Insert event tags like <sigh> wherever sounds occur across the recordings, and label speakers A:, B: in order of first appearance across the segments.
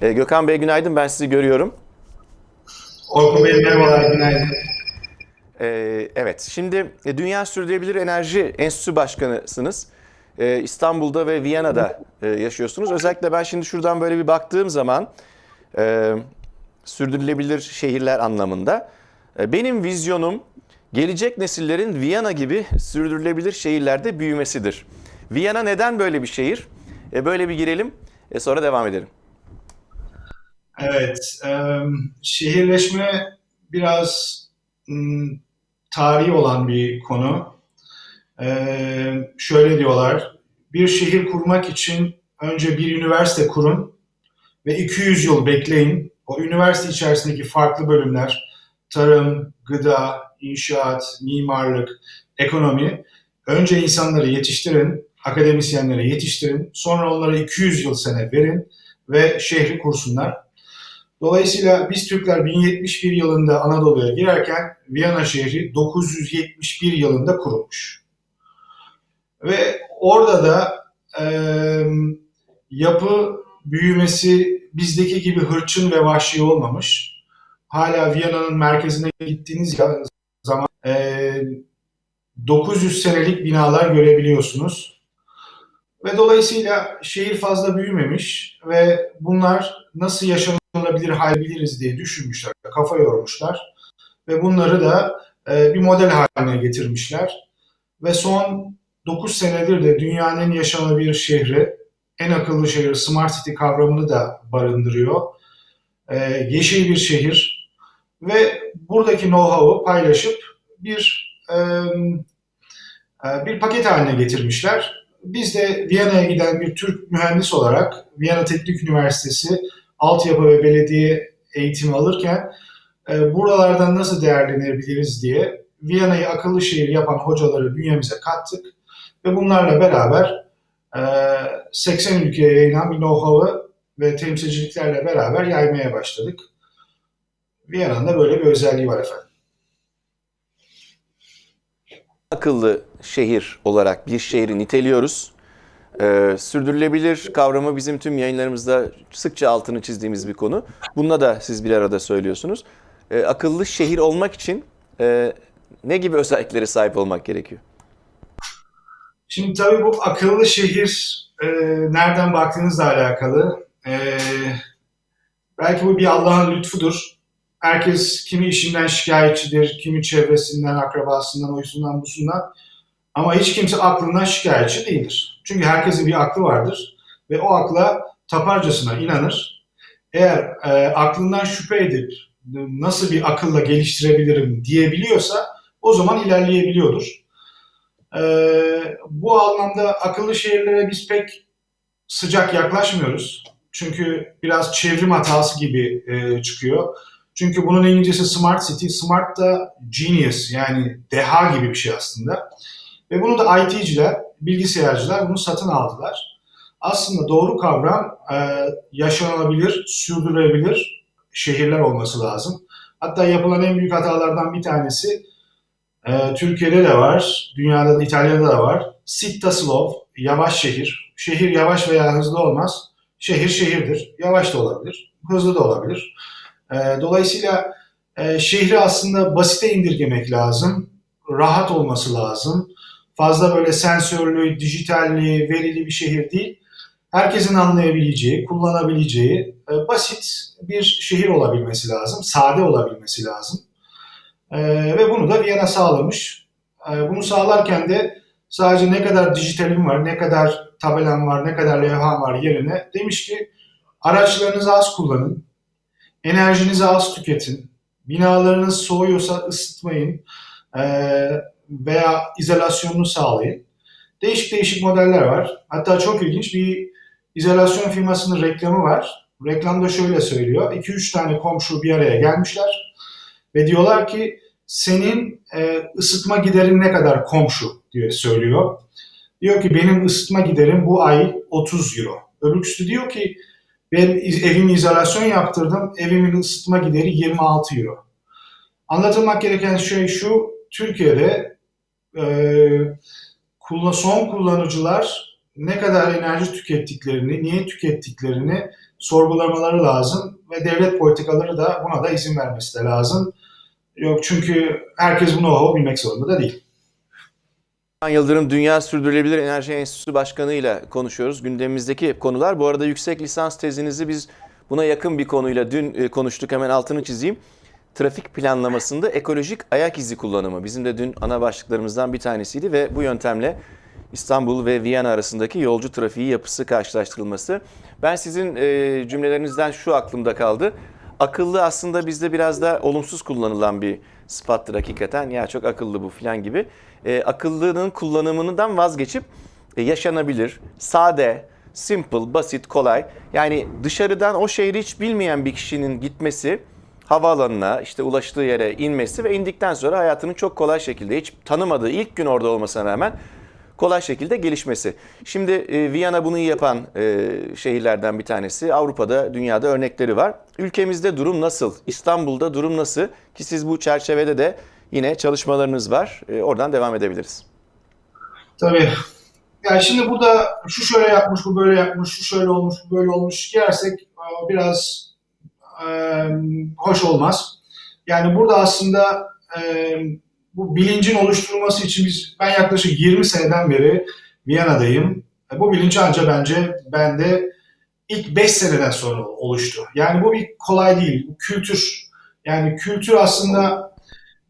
A: E, Gökhan Bey günaydın. Ben sizi görüyorum.
B: Orkun Bey merhabalar, günaydın.
A: E, evet, şimdi e, Dünya Sürdürülebilir Enerji Enstitüsü Başkanısınız. E, İstanbul'da ve Viyana'da e, yaşıyorsunuz. Özellikle ben şimdi şuradan böyle bir baktığım zaman e, sürdürülebilir şehirler anlamında e, benim vizyonum gelecek nesillerin Viyana gibi sürdürülebilir şehirlerde büyümesidir. Viyana neden böyle bir şehir? E, böyle bir girelim, e, sonra devam edelim.
B: Evet, şehirleşme biraz tarihi olan bir konu. Şöyle diyorlar, bir şehir kurmak için önce bir üniversite kurun ve 200 yıl bekleyin. O üniversite içerisindeki farklı bölümler, tarım, gıda, inşaat, mimarlık, ekonomi, önce insanları yetiştirin, akademisyenleri yetiştirin, sonra onlara 200 yıl sene verin ve şehri kursunlar. Dolayısıyla biz Türkler 1071 yılında Anadolu'ya girerken Viyana şehri 971 yılında kurulmuş. Ve orada da e, yapı büyümesi bizdeki gibi hırçın ve vahşi olmamış. Hala Viyana'nın merkezine gittiğiniz zaman e, 900 senelik binalar görebiliyorsunuz. Ve dolayısıyla şehir fazla büyümemiş ve bunlar nasıl yaşanılabilir hal biliriz diye düşünmüşler, kafa yormuşlar. Ve bunları da e, bir model haline getirmişler. Ve son 9 senedir de dünyanın yaşanabilir şehri, en akıllı şehir, Smart City kavramını da barındırıyor. E, yeşil bir şehir ve buradaki know-how'u paylaşıp bir e, bir paket haline getirmişler. Biz de Viyana'ya giden bir Türk mühendis olarak Viyana Teknik Üniversitesi altyapı ve belediye eğitimi alırken e, buralardan nasıl değerlenebiliriz diye Viyana'yı akıllı şehir yapan hocaları bünyemize kattık ve bunlarla beraber e, 80 ülkeye yayılan bir know-how'ı ve temsilciliklerle beraber yaymaya başladık. Viyana'nın da böyle bir özelliği var efendim.
A: akıllı şehir olarak bir şehri niteliyoruz. Ee, sürdürülebilir kavramı bizim tüm yayınlarımızda sıkça altını çizdiğimiz bir konu. Bununla da siz bir arada söylüyorsunuz. Ee, akıllı şehir olmak için e, ne gibi özelliklere sahip olmak gerekiyor?
B: Şimdi tabii bu akıllı şehir e, nereden baktığınızla alakalı. E, belki bu bir Allah'ın lütfudur. Herkes kimi işinden şikayetçidir, kimi çevresinden, akrabasından, oysundan, busundan. Ama hiç kimse aklından şikayetçi değildir. Çünkü herkesin bir aklı vardır ve o akla taparcasına inanır. Eğer e, aklından şüphe edip nasıl bir akılla geliştirebilirim diyebiliyorsa o zaman ilerleyebiliyordur. E, bu anlamda akıllı şehirlere biz pek sıcak yaklaşmıyoruz. Çünkü biraz çevrim hatası gibi e, çıkıyor. Çünkü bunun İngilizcesi Smart City. Smart da genius yani deha gibi bir şey aslında. Ve bunu da IT'ciler, bilgisayarcılar bunu satın aldılar. Aslında doğru kavram e, yaşanılabilir, sürdürülebilir şehirler olması lazım. Hatta yapılan en büyük hatalardan bir tanesi e, Türkiye'de de var, dünyada da İtalya'da da var. Sitta slow, yavaş şehir. Şehir yavaş veya hızlı olmaz. Şehir şehirdir. Yavaş da olabilir, hızlı da olabilir. E, dolayısıyla e, şehri aslında basite indirgemek lazım. Rahat olması lazım. Fazla böyle sensörlü, dijitalli, verili bir şehir değil. Herkesin anlayabileceği, kullanabileceği e, basit bir şehir olabilmesi lazım. Sade olabilmesi lazım. E, ve bunu da Viyana sağlamış. E, bunu sağlarken de sadece ne kadar dijitalim var, ne kadar tabelam var, ne kadar levham var yerine demiş ki araçlarınızı az kullanın, enerjinizi az tüketin, binalarınız soğuyorsa ısıtmayın veya izolasyonunu sağlayın. Değişik değişik modeller var. Hatta çok ilginç bir izolasyon firmasının reklamı var. Reklamda şöyle söylüyor. 2-3 tane komşu bir araya gelmişler ve diyorlar ki senin e, ısıtma giderin ne kadar komşu diye söylüyor. Diyor ki benim ısıtma giderim bu ay 30 euro. Öbürküsü diyor ki ben evime izolasyon yaptırdım. Evimin ısıtma gideri 26 euro. Anlatılmak gereken şey şu. Türkiye'de e, son kullanıcılar ne kadar enerji tükettiklerini, niye tükettiklerini sorgulamaları lazım ve devlet politikaları da buna da izin vermesi de lazım. Yok çünkü herkes bunu o bilmek zorunda da değil.
A: Yıldırım Dünya Sürdürülebilir Enerji Enstitüsü Başkanı ile konuşuyoruz. Gündemimizdeki konular. Bu arada yüksek lisans tezinizi biz buna yakın bir konuyla dün e, konuştuk. Hemen altını çizeyim. Trafik planlamasında ekolojik ayak izi kullanımı. Bizim de dün ana başlıklarımızdan bir tanesiydi ve bu yöntemle İstanbul ve Viyana arasındaki yolcu trafiği yapısı karşılaştırılması. Ben sizin e, cümlelerinizden şu aklımda kaldı. Akıllı aslında bizde biraz da olumsuz kullanılan bir sıfattır hakikaten. Ya çok akıllı bu falan gibi. E, akıllının kullanımından vazgeçip e, yaşanabilir, sade, simple, basit, kolay. Yani dışarıdan o şehri hiç bilmeyen bir kişinin gitmesi, havaalanına, işte ulaştığı yere inmesi ve indikten sonra hayatının çok kolay şekilde hiç tanımadığı ilk gün orada olmasına rağmen kolay şekilde gelişmesi. Şimdi e, Viyana bunu yapan e, şehirlerden bir tanesi. Avrupa'da, dünyada örnekleri var. Ülkemizde durum nasıl? İstanbul'da durum nasıl? Ki siz bu çerçevede de yine çalışmalarınız var. E, oradan devam edebiliriz.
B: Tabii. Yani şimdi burada şu şöyle yapmış, bu böyle yapmış, şu şöyle olmuş, bu böyle olmuş girersek e, biraz e, hoş olmaz. Yani burada aslında e, bu bilincin oluşturulması için biz ben yaklaşık 20 seneden beri Viyana'dayım. E, bu bilinç anca bence bende ilk 5 seneden sonra oluştu. Yani bu bir kolay değil. Bu kültür. Yani kültür aslında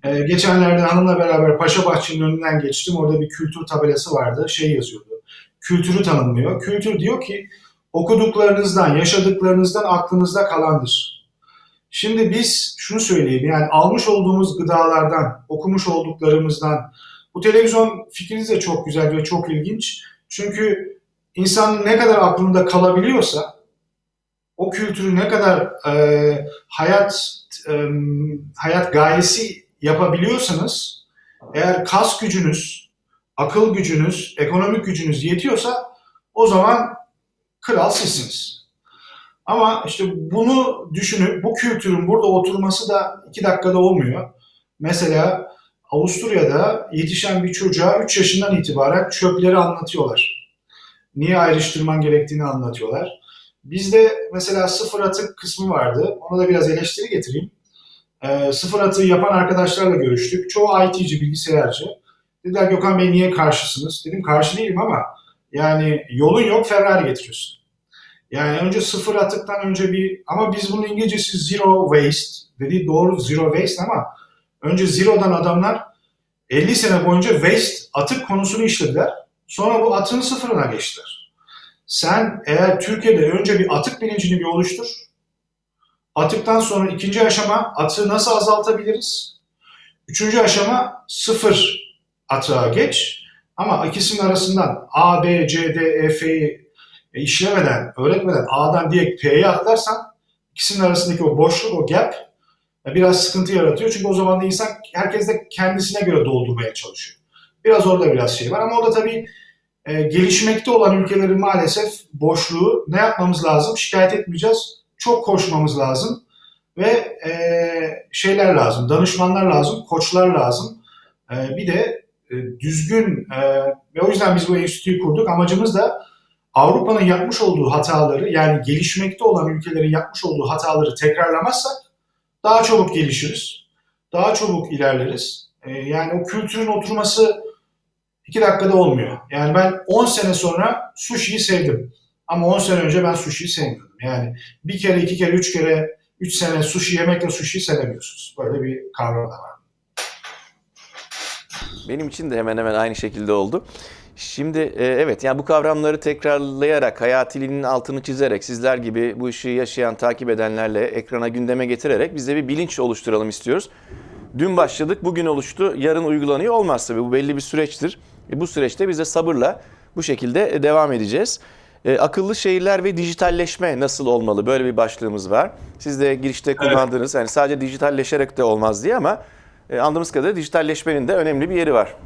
B: ee, geçenlerde hanımla beraber Paşa Bahçe'nin önünden geçtim. Orada bir kültür tabelası vardı. Şey yazıyordu. Kültürü tanımlıyor. Kültür diyor ki okuduklarınızdan, yaşadıklarınızdan aklınızda kalandır. Şimdi biz şunu söyleyeyim yani almış olduğumuz gıdalardan, okumuş olduklarımızdan bu televizyon fikriniz de çok güzel ve çok ilginç. Çünkü insanın ne kadar aklında kalabiliyorsa o kültürü ne kadar e, hayat e, hayat gayesi yapabiliyorsanız eğer kas gücünüz, akıl gücünüz, ekonomik gücünüz yetiyorsa o zaman kral sizsiniz. Ama işte bunu düşünüp bu kültürün burada oturması da iki dakikada olmuyor. Mesela Avusturya'da yetişen bir çocuğa 3 yaşından itibaren çöpleri anlatıyorlar. Niye ayrıştırman gerektiğini anlatıyorlar. Bizde mesela sıfır atık kısmı vardı. Ona da biraz eleştiri getireyim. E, sıfır atığı yapan arkadaşlarla görüştük. Çoğu IT'ci, bilgisayarcı. Dediler Gökhan Bey niye karşısınız? Dedim karşı değilim ama yani yolun yok Ferrari getiriyorsun. Yani önce sıfır atıktan önce bir ama biz bunun İngilizcesi zero waste dediği doğru zero waste ama önce zero'dan adamlar 50 sene boyunca waste atık konusunu işlediler. Sonra bu atığın sıfırına geçtiler. Sen eğer Türkiye'de önce bir atık bilincini bir oluştur. Atıktan sonra ikinci aşama atığı nasıl azaltabiliriz? Üçüncü aşama sıfır atığa geç. Ama ikisinin arasından A, B, C, D, E, F'yi işlemeden, öğretmeden A'dan direkt P'ye atlarsan ikisinin arasındaki o boşluk, o gap biraz sıkıntı yaratıyor. Çünkü o zaman da insan herkes de kendisine göre doldurmaya çalışıyor. Biraz orada biraz şey var ama o da tabii e, gelişmekte olan ülkelerin maalesef boşluğu ne yapmamız lazım? Şikayet etmeyeceğiz. Çok koşmamız lazım ve e, şeyler lazım, danışmanlar lazım, koçlar lazım. E, bir de e, düzgün e, ve o yüzden biz bu enstitüyü kurduk. Amacımız da Avrupa'nın yapmış olduğu hataları yani gelişmekte olan ülkelerin yapmış olduğu hataları tekrarlamazsak daha çabuk gelişiriz, daha çabuk ilerleriz. E, yani o kültürün oturması iki dakikada olmuyor. Yani ben 10 sene sonra sushi'yi sevdim. Ama 10 sene önce ben sushi'yi sevmiyordum. Yani bir kere, iki kere, üç kere, üç sene sushi yemekle sushi'yi sevemiyorsunuz. Böyle bir kavram da var.
A: Benim için de hemen hemen aynı şekilde oldu. Şimdi e, evet yani bu kavramları tekrarlayarak, hayatiliğinin altını çizerek, sizler gibi bu işi yaşayan, takip edenlerle ekrana gündeme getirerek bize bir bilinç oluşturalım istiyoruz. Dün başladık, bugün oluştu, yarın uygulanıyor olmaz tabii. Bu belli bir süreçtir. E, bu süreçte biz de sabırla bu şekilde e, devam edeceğiz. E, akıllı şehirler ve dijitalleşme nasıl olmalı? Böyle bir başlığımız var. Siz de girişte kullandınız. Yani sadece dijitalleşerek de olmaz diye ama e, anladığımız kadarıyla dijitalleşmenin de önemli bir yeri var.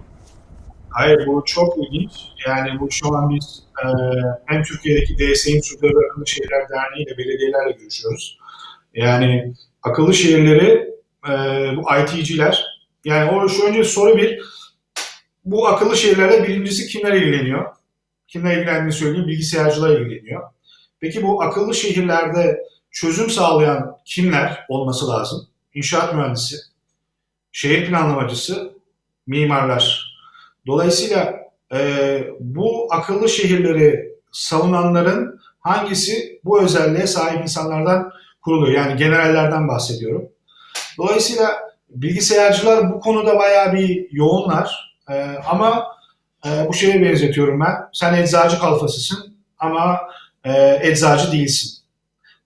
B: Hayır bu çok ilginç. Yani bu şu an biz e, hem Türkiye'deki DSİ'nin Sürdürülebilir Şehirler Derneği ile belediyelerle görüşüyoruz. Yani akıllı şehirleri e, bu IT'ciler yani o şu önce soru bir bu akıllı şehirlerle birincisi kimler ilgileniyor? Kimle ilgilendiğini söyleyeyim, bilgisayarcılar ilgileniyor. Peki bu akıllı şehirlerde çözüm sağlayan kimler olması lazım? İnşaat mühendisi, şehir planlamacısı, mimarlar. Dolayısıyla e, bu akıllı şehirleri savunanların hangisi bu özelliğe sahip insanlardan kuruluyor? Yani generallerden bahsediyorum. Dolayısıyla bilgisayarcılar bu konuda bayağı bir yoğunlar. E, ama e, bu şeye benzetiyorum ben. Sen eczacı kalfasısın ama e, eczacı değilsin.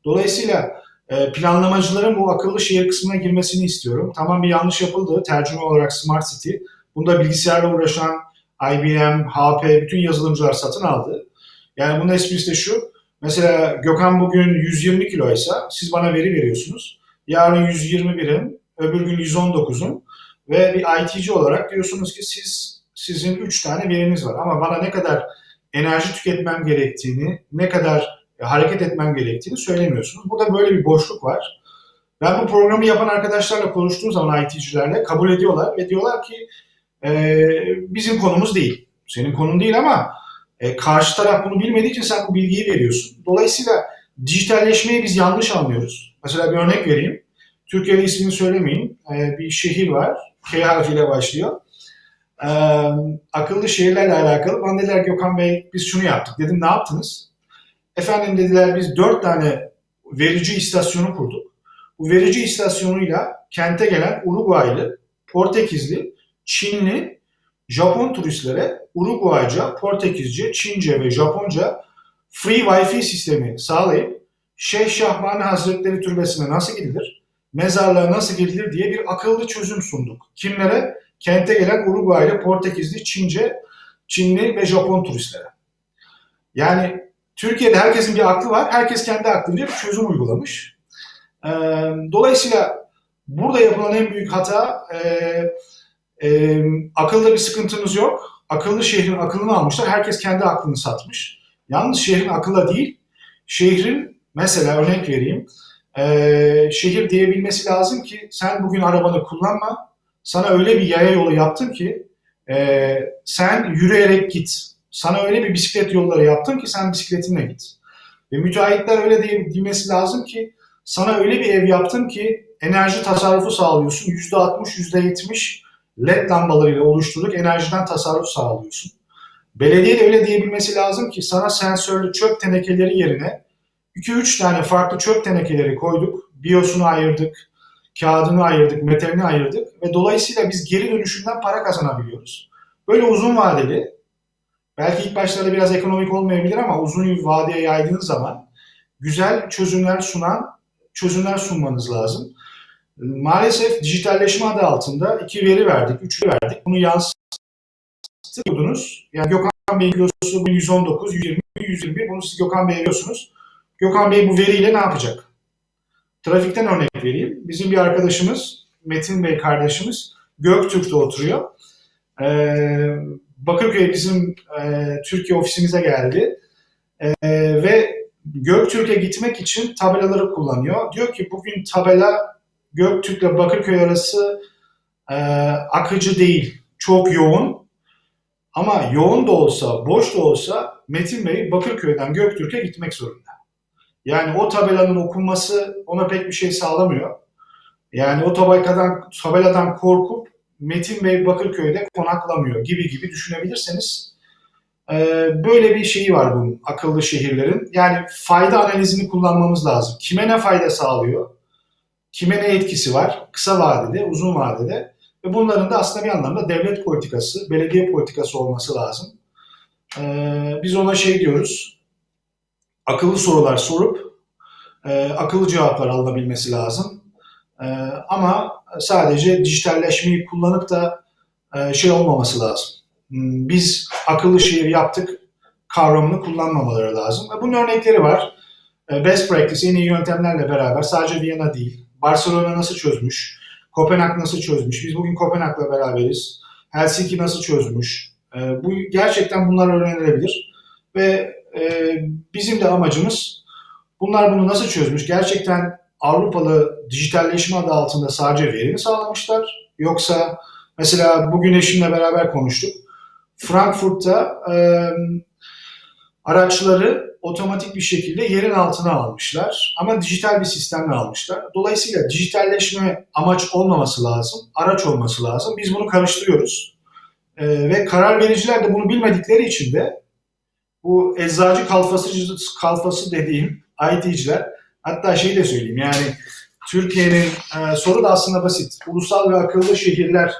B: Dolayısıyla e, planlamacıların bu akıllı şehir kısmına girmesini istiyorum. Tamam bir yanlış yapıldı. Tercüme olarak Smart City. Bunda bilgisayarla uğraşan IBM, HP bütün yazılımcılar satın aldı. Yani bunun esprisi de şu. Mesela Gökhan bugün 120 kiloysa siz bana veri veriyorsunuz. Yarın 121'im, öbür gün 119'um ve bir IT'ci olarak diyorsunuz ki siz sizin 3 tane veriniz var ama bana ne kadar enerji tüketmem gerektiğini, ne kadar hareket etmem gerektiğini söylemiyorsunuz. Burada böyle bir boşluk var. Ben bu programı yapan arkadaşlarla konuştuğum zaman IT'cilerle kabul ediyorlar ve diyorlar ki e, bizim konumuz değil. Senin konun değil ama e, karşı taraf bunu bilmediği için sen bu bilgiyi veriyorsun. Dolayısıyla dijitalleşmeyi biz yanlış anlıyoruz. Mesela bir örnek vereyim. Türkiye'de ismini söylemeyeyim. E, bir şehir var. K harfiyle başlıyor. E, akıllı şehirlerle alakalı. Bana dediler Gökhan Bey biz şunu yaptık. Dedim ne yaptınız? Efendim dediler biz dört tane verici istasyonu kurduk. Bu verici istasyonuyla kente gelen Uruguaylı, Portekizli, Çinli, Japon turistlere Uruguayca, Portekizce, Çince ve Japonca free Wi-Fi sistemi sağlayıp Şeyh Şahbani Hazretleri Türbesi'ne nasıl gidilir, mezarlığa nasıl gidilir diye bir akıllı çözüm sunduk. Kimlere? Kente gelen Uruguaylı, Portekizli, Çince, Çinli ve Japon turistlere. Yani Türkiye'de herkesin bir aklı var. Herkes kendi aklınca bir çözüm uygulamış. Dolayısıyla burada yapılan en büyük hata e, akılda bir sıkıntımız yok. Akıllı şehrin akıllını almışlar. Herkes kendi aklını satmış. Yalnız şehrin akılla değil, şehrin mesela örnek vereyim. E, şehir diyebilmesi lazım ki sen bugün arabanı kullanma. Sana öyle bir yaya yolu yaptım ki e, sen yürüyerek git. Sana öyle bir bisiklet yolları yaptım ki sen bisikletinle git. Ve müteahhitler öyle diye demesi lazım ki sana öyle bir ev yaptım ki enerji tasarrufu sağlıyorsun. %60, %70 LED lambalarıyla oluşturduk enerjiden tasarruf sağlıyorsun. Belediye de öyle diyebilmesi lazım ki sana sensörlü çöp tenekeleri yerine 2-3 tane farklı çöp tenekeleri koyduk. Biyosunu ayırdık, kağıdını ayırdık, metalini ayırdık ve dolayısıyla biz geri dönüşümden para kazanabiliyoruz. Böyle uzun vadeli, belki ilk başlarda biraz ekonomik olmayabilir ama uzun vadeye yaydığınız zaman güzel çözümler sunan çözümler sunmanız lazım. Maalesef dijitalleşme adı altında iki veri verdik, üç veri verdik. Bunu yansıtıyordunuz. Yani Gökhan Bey kilosu 119, 120, 121. Bunu siz Gökhan Bey'e veriyorsunuz. Gökhan Bey bu veriyle ne yapacak? Trafikten örnek vereyim. Bizim bir arkadaşımız, Metin Bey kardeşimiz Göktürk'te oturuyor. Ee, Bakırköy bizim e, Türkiye ofisimize geldi. E, ve Göktürk'e gitmek için tabelaları kullanıyor. Diyor ki bugün tabela Göktürk'le Bakırköy arası e, akıcı değil. Çok yoğun. Ama yoğun da olsa, boş da olsa Metin Bey Bakırköy'den Göktürk'e gitmek zorunda. Yani o tabelanın okunması ona pek bir şey sağlamıyor. Yani o tabeladan, tabeladan korkup Metin Bey Bakırköy'de konaklamıyor gibi gibi düşünebilirseniz e, böyle bir şeyi var bunun akıllı şehirlerin. Yani fayda analizini kullanmamız lazım. Kime ne fayda sağlıyor? Kime ne etkisi var? Kısa vadede, uzun vadede. Ve bunların da aslında bir anlamda devlet politikası, belediye politikası olması lazım. Ee, biz ona şey diyoruz, akıllı sorular sorup e, akıllı cevaplar alınabilmesi lazım. E, ama sadece dijitalleşmeyi kullanıp da e, şey olmaması lazım. Hmm, Biz akıllı şehir yaptık kavramını kullanmamaları lazım. E, bunun örnekleri var. E, best practice, en iyi yöntemlerle beraber sadece Viyana değil, Barcelona nasıl çözmüş, Kopenhag nasıl çözmüş, biz bugün Kopenhag'la beraberiz, Helsinki nasıl çözmüş, e, bu gerçekten bunlar öğrenilebilir. Ve e, bizim de amacımız bunlar bunu nasıl çözmüş, gerçekten Avrupalı dijitalleşme adı altında sadece veri mi sağlamışlar, yoksa mesela bugün eşimle beraber konuştuk, Frankfurt'ta e, araçları otomatik bir şekilde yerin altına almışlar. Ama dijital bir sistemle almışlar. Dolayısıyla dijitalleşme amaç olmaması lazım, araç olması lazım. Biz bunu karıştırıyoruz. Ee, ve karar vericiler de bunu bilmedikleri için de bu eczacı kalfası, kalfası dediğim IT'ciler hatta şey de söyleyeyim yani Türkiye'nin e, soru da aslında basit. Ulusal ve akıllı şehirler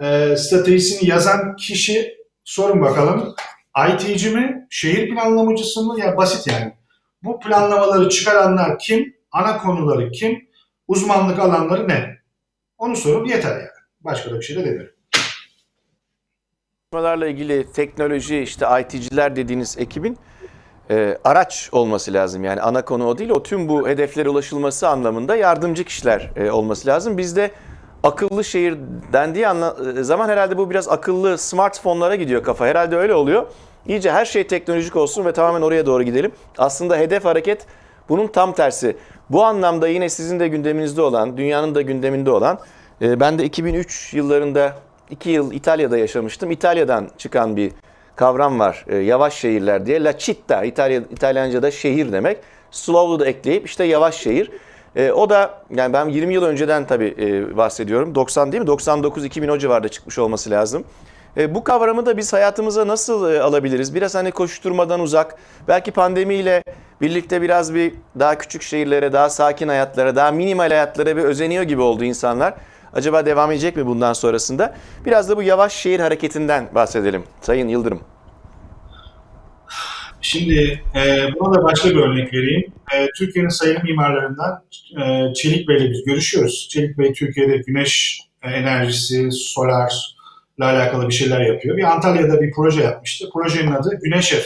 B: e, stratejisini yazan kişi sorun bakalım IT'ci mi, şehir planlamacısı mı? Ya basit yani. Bu planlamaları çıkaranlar kim? Ana konuları kim? Uzmanlık alanları ne? Onu sorup yeter yani. Başka da bir şey de demiyorum.
A: Çalışmalarla ilgili teknoloji işte IT'ciler dediğiniz ekibin e, araç olması lazım. Yani ana konu o değil. O tüm bu hedeflere ulaşılması anlamında yardımcı kişiler e, olması lazım. Bizde akıllı şehir dendiği anla, e, zaman herhalde bu biraz akıllı smartphone'lara gidiyor kafa. Herhalde öyle oluyor. İyice her şey teknolojik olsun ve tamamen oraya doğru gidelim. Aslında hedef hareket bunun tam tersi. Bu anlamda yine sizin de gündeminizde olan, dünyanın da gündeminde olan, e, ben de 2003 yıllarında 2 yıl İtalya'da yaşamıştım. İtalya'dan çıkan bir kavram var. e, yavaş şehirler diye. La città, İtalya, İtalyanca'da şehir demek. Slow'u da ekleyip işte yavaş şehir. E, o da yani ben 20 yıl önceden tabii e, bahsediyorum. 90 değil mi? 99-2000 o civarda çıkmış olması lazım. E, bu kavramı da biz hayatımıza nasıl e, alabiliriz? Biraz hani koşturmadan uzak, belki pandemiyle birlikte biraz bir daha küçük şehirlere, daha sakin hayatlara, daha minimal hayatlara bir özeniyor gibi oldu insanlar. Acaba devam edecek mi bundan sonrasında? Biraz da bu yavaş şehir hareketinden bahsedelim. Sayın Yıldırım.
B: Şimdi e, buna da başka bir örnek vereyim. E, Türkiye'nin sayılı mimarlarından e, Çelik Bey'le biz görüşüyoruz. Çelik Bey Türkiye'de güneş enerjisi, solarla alakalı bir şeyler yapıyor. Bir Antalya'da bir proje yapmıştı. Projenin adı Güneş Ev.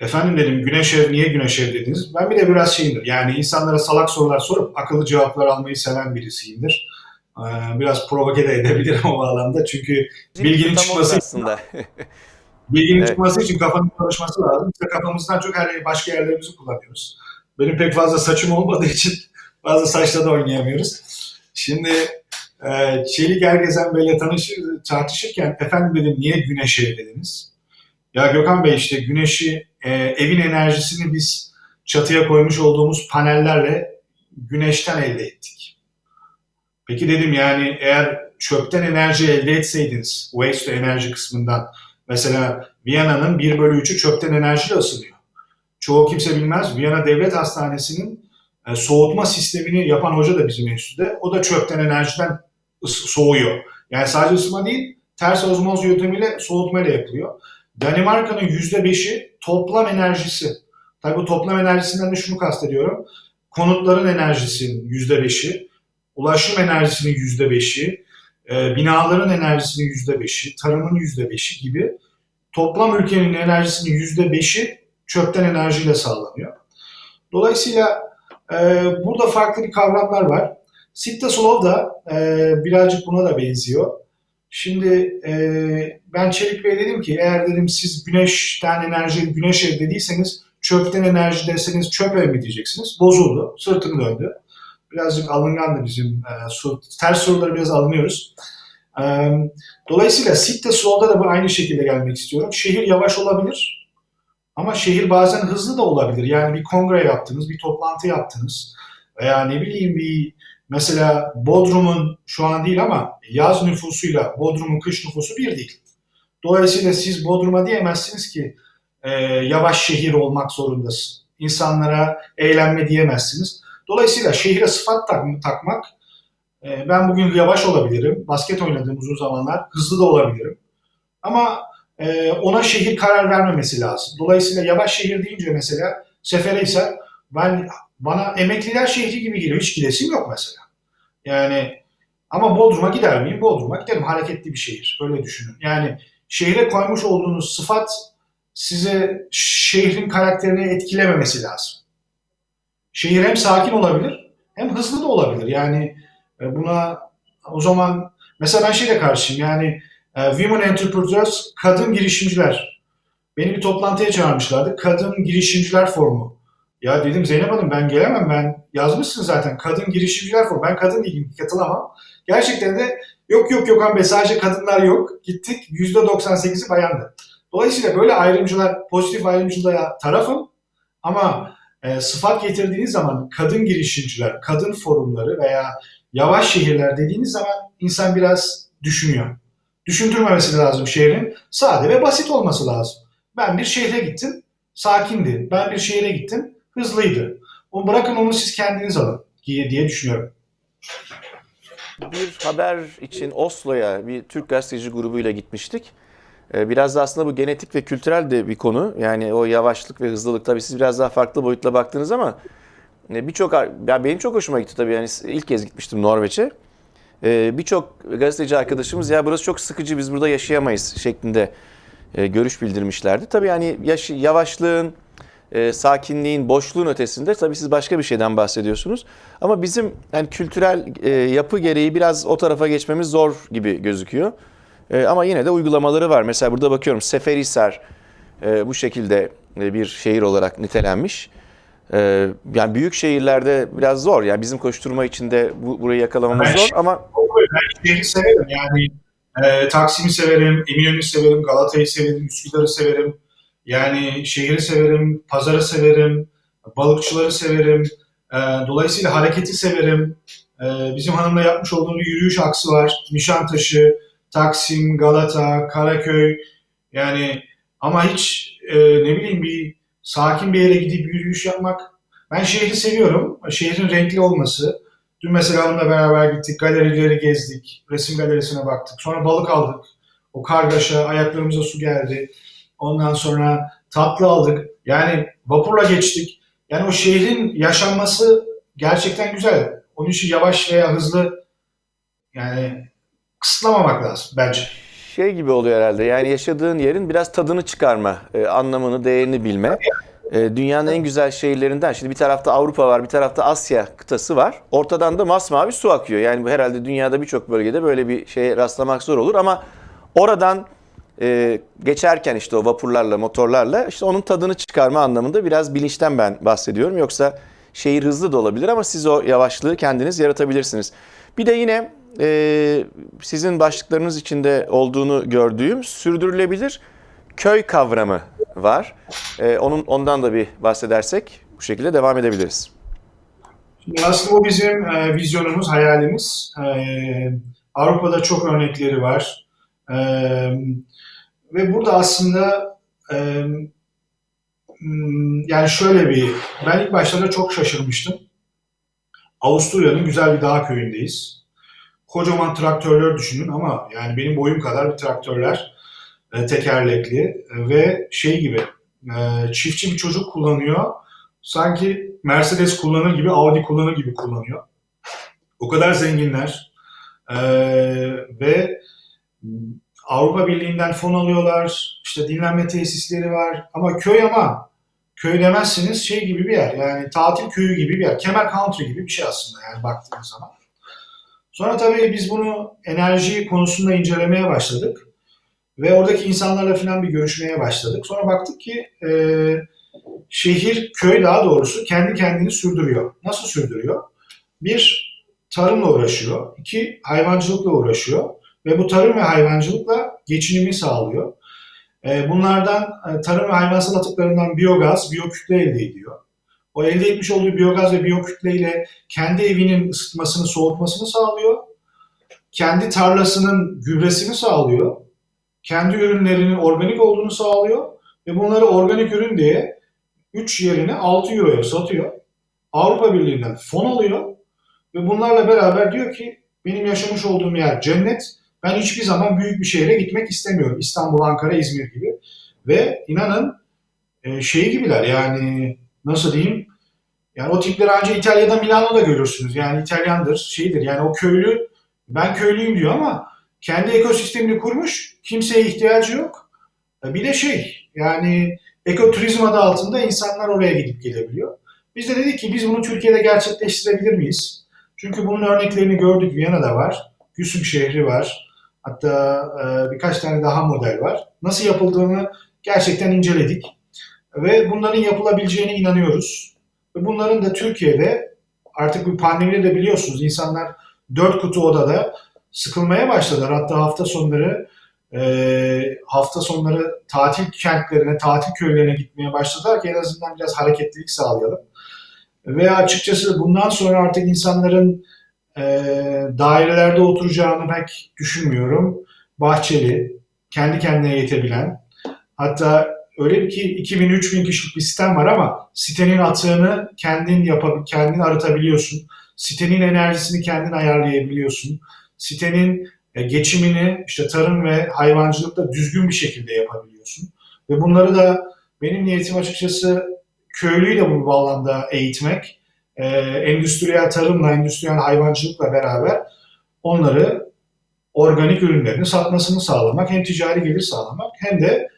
B: Efendim dedim Güneş Ev niye Güneş Ev dediniz? Ben bir de biraz şeyimdir. Yani insanlara salak sorular sorup akıllı cevaplar almayı seven birisiyimdir. E, biraz provoke de edebilirim <laughs> o bağlamda. Çünkü Bilginin çıkması-
A: aslında. <laughs>
B: Bilginin
A: Evet.
B: çıkması için kafanın çalışması lazım. İşte kafamızdan çok her başka yerlerimizi kullanıyoruz. Benim pek fazla saçım olmadığı için <laughs> fazla saçla da oynayamıyoruz. Şimdi e, Çelik Ergezen Bey'le tanışır, tartışırken efendim dedim niye güneşe dediniz? Ya Gökhan Bey işte güneşi, e, evin enerjisini biz çatıya koymuş olduğumuz panellerle güneşten elde ettik. Peki dedim yani eğer çöpten enerji elde etseydiniz, waste to enerji kısmından Mesela Viyana'nın 1 bölü 3'ü çöpten enerjiyle ısınıyor. Çoğu kimse bilmez. Viyana Devlet Hastanesi'nin e, soğutma sistemini yapan hoca da bizim enstitüde. O da çöpten enerjiden soğuyor. Yani sadece ısınma değil, ters ozmoz yöntemiyle soğutmayla yapılıyor. Danimarka'nın %5'i toplam enerjisi. Tabii bu toplam enerjisinden de şunu kastediyorum. Konutların enerjisinin %5'i, ulaşım enerjisinin %5'i, e, binaların enerjisinin %5'i, tarımın %5'i gibi toplam ülkenin enerjisinin %5'i çöpten enerjiyle sağlanıyor. Dolayısıyla e, burada farklı bir kavramlar var. Sitta da e, birazcık buna da benziyor. Şimdi e, ben Çelik Bey dedim ki eğer dedim siz güneşten enerji, güneş ev dediyseniz çöpten enerji deseniz çöp ev mi diyeceksiniz? Bozuldu, sırtını döndü. Birazcık alıngandı bizim e, su, ters soruları biraz alınıyoruz. Dolayısıyla Sitta Slov'da da bu aynı şekilde gelmek istiyorum. Şehir yavaş olabilir ama şehir bazen hızlı da olabilir. Yani bir kongre yaptınız, bir toplantı yaptınız veya ne bileyim bir mesela Bodrum'un şu an değil ama yaz nüfusuyla Bodrum'un kış nüfusu bir değil. Dolayısıyla siz Bodrum'a diyemezsiniz ki e, yavaş şehir olmak zorundasın. İnsanlara eğlenme diyemezsiniz. Dolayısıyla şehre sıfat tak- takmak, e, ben bugün yavaş olabilirim, basket oynadığım uzun zamanlar, hızlı da olabilirim. Ama e, ona şehir karar vermemesi lazım. Dolayısıyla yavaş şehir deyince mesela Seferihisar, ben bana emekliler şehri gibi geliyor. Hiç gidesim yok mesela. Yani ama Bodrum'a gider miyim? Bodrum'a giderim. Hareketli bir şehir. Öyle düşünün. Yani şehre koymuş olduğunuz sıfat size şehrin karakterini etkilememesi lazım. Şehir hem sakin olabilir hem hızlı da olabilir. Yani buna o zaman mesela ben şeyle karşıyım. Yani e, Women Entrepreneurs, kadın girişimciler. Beni bir toplantıya çağırmışlardı. Kadın Girişimciler Forumu. Ya dedim Zeynep Hanım ben gelemem. Ben yazmışsın zaten. Kadın Girişimciler Forumu. Ben kadın değilim. Katılamam. Gerçekten de yok yok Gökhan Bey sadece kadınlar yok. Gittik %98'i bayandı. Dolayısıyla böyle ayrımcılar, pozitif ayrımcılığa tarafım ama e, sıfat getirdiğiniz zaman kadın girişimciler, kadın forumları veya yavaş şehirler dediğiniz zaman insan biraz düşünüyor. Düşündürmemesi lazım şehrin. Sade ve basit olması lazım. Ben bir şehre gittim, sakindi. Ben bir şehre gittim, hızlıydı. O bırakın onu siz kendiniz alın diye, diye düşünüyorum.
A: Bir haber için Oslo'ya bir Türk gazeteci grubuyla gitmiştik. Ee, Biraz da aslında bu genetik ve kültürel de bir konu. Yani o yavaşlık ve hızlılık tabii siz biraz daha farklı boyutla baktınız ama e, birçok ya benim çok hoşuma gitti tabii yani ilk kez gitmiştim Norveç'e. Ee, Birçok gazeteci arkadaşımız ya burası çok sıkıcı biz burada yaşayamayız şeklinde e, görüş bildirmişlerdi. Tabii yani yaş- yavaşlığın, e, sakinliğin, boşluğun ötesinde tabii siz başka bir şeyden bahsediyorsunuz. Ama bizim yani kültürel e, yapı gereği biraz o tarafa geçmemiz zor gibi gözüküyor. Ama yine de uygulamaları var. Mesela burada bakıyorum Seferihisar bu şekilde bir şehir olarak nitelenmiş. E, yani büyük şehirlerde biraz zor. Yani bizim koşturma içinde bu, burayı yakalamamız
B: Ben
A: zor ama
B: Ben şehri severim yani e, Taksim'i severim, Eminönü'nü severim, Galata'yı severim, Üsküdar'ı severim. Yani şehri severim, pazarı severim, balıkçıları severim. E, dolayısıyla hareketi severim. E, bizim hanımla yapmış olduğum bir yürüyüş aksı var. Nişantaşı, Taksim, Galata, Karaköy. Yani ama hiç e, ne bileyim bir sakin bir yere gidip yürüyüş yapmak. Ben şehri seviyorum. Şehrin renkli olması. Dün mesela hanımla beraber gittik, galerileri gezdik, resim galerisine baktık. Sonra balık aldık. O kargaşa, ayaklarımıza su geldi. Ondan sonra tatlı aldık. Yani vapurla geçtik. Yani o şehrin yaşanması gerçekten güzel. Onun için yavaş veya hızlı yani kısıtlamamak lazım bence.
A: Şey gibi oluyor herhalde. Yani yaşadığın yerin biraz tadını çıkarma, e, anlamını, değerini bilme. E, dünyanın en güzel şehirlerinden. Şimdi bir tarafta Avrupa var, bir tarafta Asya kıtası var. Ortadan da masmavi su akıyor. Yani bu herhalde dünyada birçok bölgede böyle bir şeye rastlamak zor olur ama oradan e, geçerken işte o vapurlarla, motorlarla işte onun tadını çıkarma anlamında biraz bilinçten ben bahsediyorum. Yoksa şehir hızlı da olabilir ama siz o yavaşlığı kendiniz yaratabilirsiniz. Bir de yine e, sizin başlıklarınız içinde olduğunu gördüğüm sürdürülebilir köy kavramı var. E, onun ondan da bir bahsedersek bu şekilde devam edebiliriz.
B: Şimdi aslında o bizim e, vizyonumuz, hayalimiz. E, Avrupa'da çok örnekleri var. E, ve burada aslında e, hmm, yani şöyle bir, ben ilk başlarda çok şaşırmıştım. Avusturya'nın güzel bir dağ köyündeyiz. Kocaman traktörler düşünün ama yani benim boyum kadar bir traktörler e, tekerlekli e, ve şey gibi e, çiftçi bir çocuk kullanıyor. Sanki Mercedes kullanır gibi, Audi kullanır gibi kullanıyor. O kadar zenginler E, ve Avrupa Birliği'nden fon alıyorlar. İşte dinlenme tesisleri var. Ama köy ama köy demezsiniz şey gibi bir yer. Yani tatil köyü gibi bir yer. Kemer Country gibi bir şey aslında yani baktığınız zaman. Sonra tabii biz bunu enerji konusunda incelemeye başladık. Ve oradaki insanlarla falan bir görüşmeye başladık. Sonra baktık ki e, şehir, köy daha doğrusu kendi kendini sürdürüyor. Nasıl sürdürüyor? Bir, tarımla uğraşıyor. İki, hayvancılıkla uğraşıyor. Ve bu tarım ve hayvancılıkla geçinimi sağlıyor. E, bunlardan e, tarım ve hayvansal atıklarından biyogaz, biyokütle elde ediyor. O elde etmiş olduğu biyogaz ve biyokütle ile kendi evinin ısıtmasını, soğutmasını sağlıyor. Kendi tarlasının gübresini sağlıyor. Kendi ürünlerinin organik olduğunu sağlıyor. Ve bunları organik ürün diye 3 yerine 6 euroya satıyor. Avrupa Birliği'nden fon alıyor. Ve bunlarla beraber diyor ki benim yaşamış olduğum yer cennet. Ben hiçbir zaman büyük bir şehre gitmek istemiyorum. İstanbul, Ankara, İzmir gibi. Ve inanın e, şey gibiler yani nasıl diyeyim yani o tipleri ancak İtalya'da Milano'da görürsünüz. Yani İtalyandır, şeydir. Yani o köylü ben köylüyüm diyor ama kendi ekosistemini kurmuş. Kimseye ihtiyacı yok. E, Bir de şey yani ekoturizm adı altında insanlar oraya gidip gelebiliyor. Biz de dedik ki biz bunu Türkiye'de gerçekleştirebilir miyiz? Çünkü bunun örneklerini gördük. Viyana'da var. Güsüm şehri var. Hatta e, birkaç tane daha model var. Nasıl yapıldığını gerçekten inceledik. Ve bunların yapılabileceğine inanıyoruz. Ve bunların da Türkiye'de artık bu pandemide de biliyorsunuz insanlar dört kutu odada sıkılmaya başladılar. Hatta hafta sonları e, hafta sonları tatil kentlerine, tatil köylerine gitmeye başladılar ki en azından biraz hareketlilik sağlayalım. Ve açıkçası bundan sonra artık insanların e, dairelerde oturacağını pek düşünmüyorum. Bahçeli, kendi kendine yetebilen, hatta öyle ki 2000-3000 kişilik bir sistem var ama sitenin atığını kendin yapab kendin arıtabiliyorsun. Sitenin enerjisini kendin ayarlayabiliyorsun. Sitenin e, geçimini işte tarım ve hayvancılıkta düzgün bir şekilde yapabiliyorsun. Ve bunları da benim niyetim açıkçası köylüyü de bu bağlamda eğitmek. E, endüstriyel tarımla, endüstriyel hayvancılıkla beraber onları organik ürünlerini satmasını sağlamak, hem ticari gelir sağlamak hem de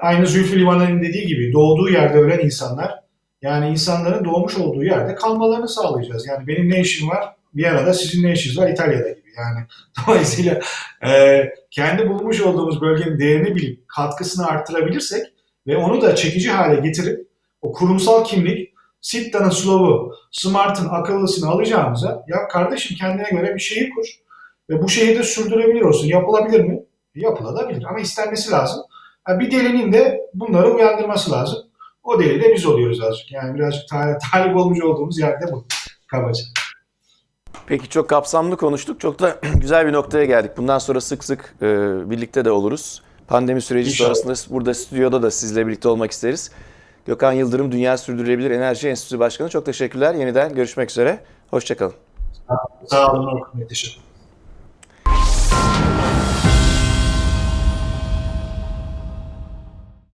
B: aynı Zülfü Livaneli'nin dediği gibi doğduğu yerde ölen insanlar yani insanların doğmuş olduğu yerde kalmalarını sağlayacağız. Yani benim ne işim var Viyana'da, sizin ne işiniz var İtalya'da gibi. Yani <laughs> dolayısıyla e, kendi bulmuş olduğumuz bölgenin değerini bilip katkısını arttırabilirsek ve onu da çekici hale getirip o kurumsal kimlik Sitta'nın Slov'u, Smart'ın akıllısını alacağımıza ya kardeşim kendine göre bir şehir kur ve bu şehirde sürdürebilir olsun. Yapılabilir mi? Yapılabilir ama istenmesi lazım. Ha, bir delinin de bunları uyandırması lazım. O deli de biz oluyoruz azıcık. Yani birazcık ta- talip olmuş olduğumuz yerde bu kabaca.
A: Peki çok kapsamlı konuştuk. Çok da <clears throat> güzel bir noktaya geldik. Bundan sonra sık sık e, birlikte de oluruz. Pandemi süreci
B: İnşallah.
A: sonrasında burada stüdyoda da sizle birlikte olmak isteriz. Gökhan Yıldırım Dünya Sürdürülebilir Enerji Enstitüsü Başkanı çok teşekkürler. Yeniden görüşmek üzere. Hoşçakalın.
B: Sağ olun Bey. Teşekkür